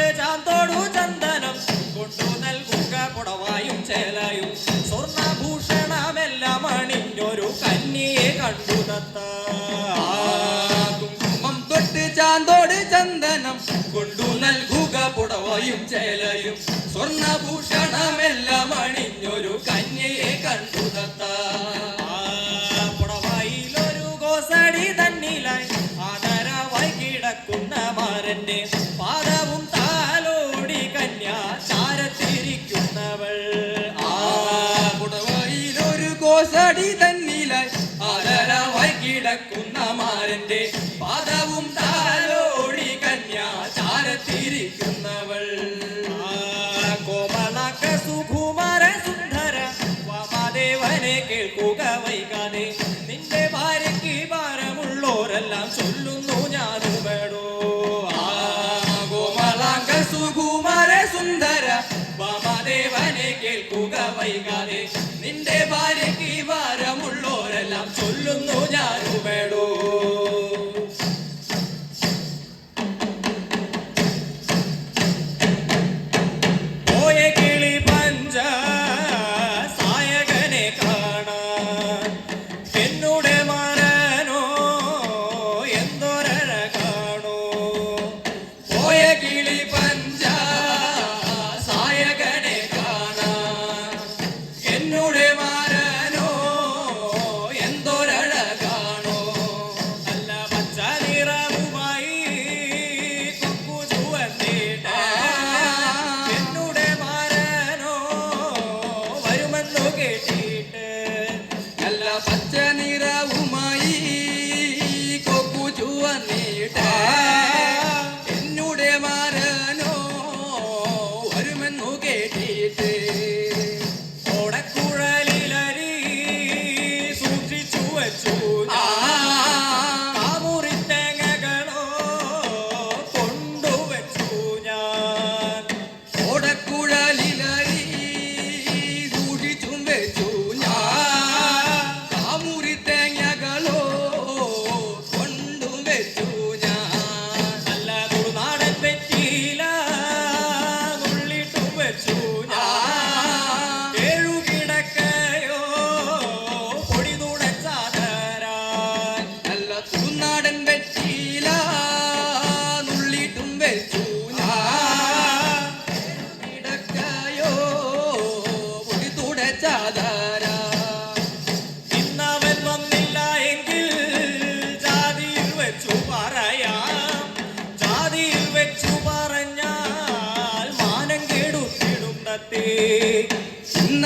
ചുവന്നിട്ട് ചന്ദനം. കൊണ്ടു നൽകുക ചേലയും. സ്വർണഭൂഷണമെല്ലാം അണിഞ്ഞൊരു കന്നിയെ കണ്ടു കുങ്കുമം തൊട്ട് ചാന്തോട് ചന്ദനം. കൊണ്ടു നൽകുക ചേലയും. സ്വർണഭൂഷണമെല്ലാം അണിഞ്ഞൊരു കന്യയെ കണ്ടു തത്ത പുടവായിലൊരു ഗോസടി തന്നിലായി. ആദരവായി കിടക്കുന്ന മാരന്റെ മുന്നില ആദരവായി കിടക്കുന്ന മാരന്റെ പാദവും താലോടി കന്യാചാരത്തിരിക്കുന്നവൾ കോമളക സുകുമാര സുന്ദര വാമദേവനെ കേൾക്കുക വൈകാതെ. നിന്റെ ഭാര്യയ്ക്ക് ഭാരമുള്ളോരെല്ലാം ചൊല്ലുന്നു ഞാൻ ഞാനുമേടോ കോമളക സുകുമാര സുന്ദര വാമദേവനെ കേൾക്കുക വൈകാതെ. നിന്റെ ഭാര്യയ്ക്ക് ഭാര ചൊല്ലുന്നു பச்சை நிற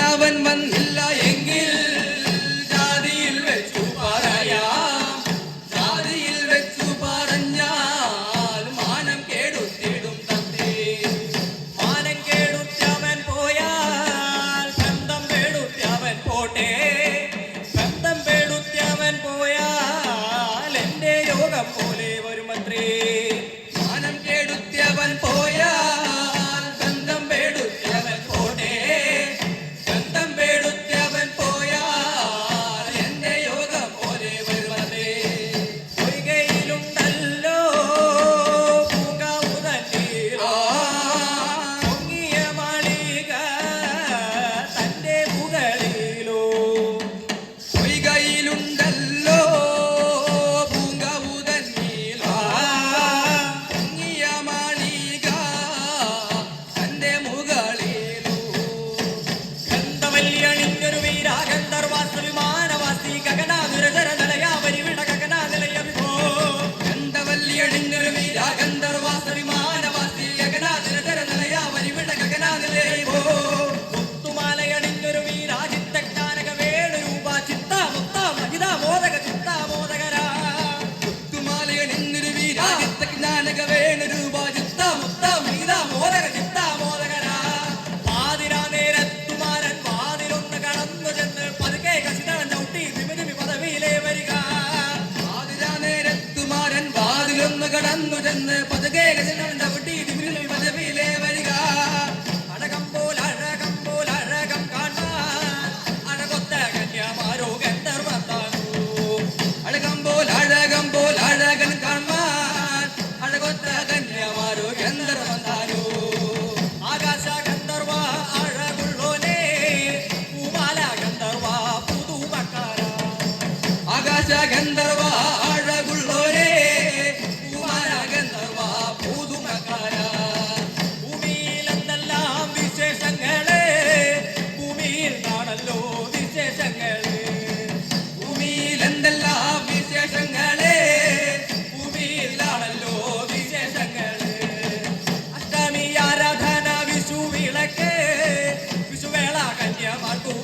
അവൻ വന്നില്ല India, Batu.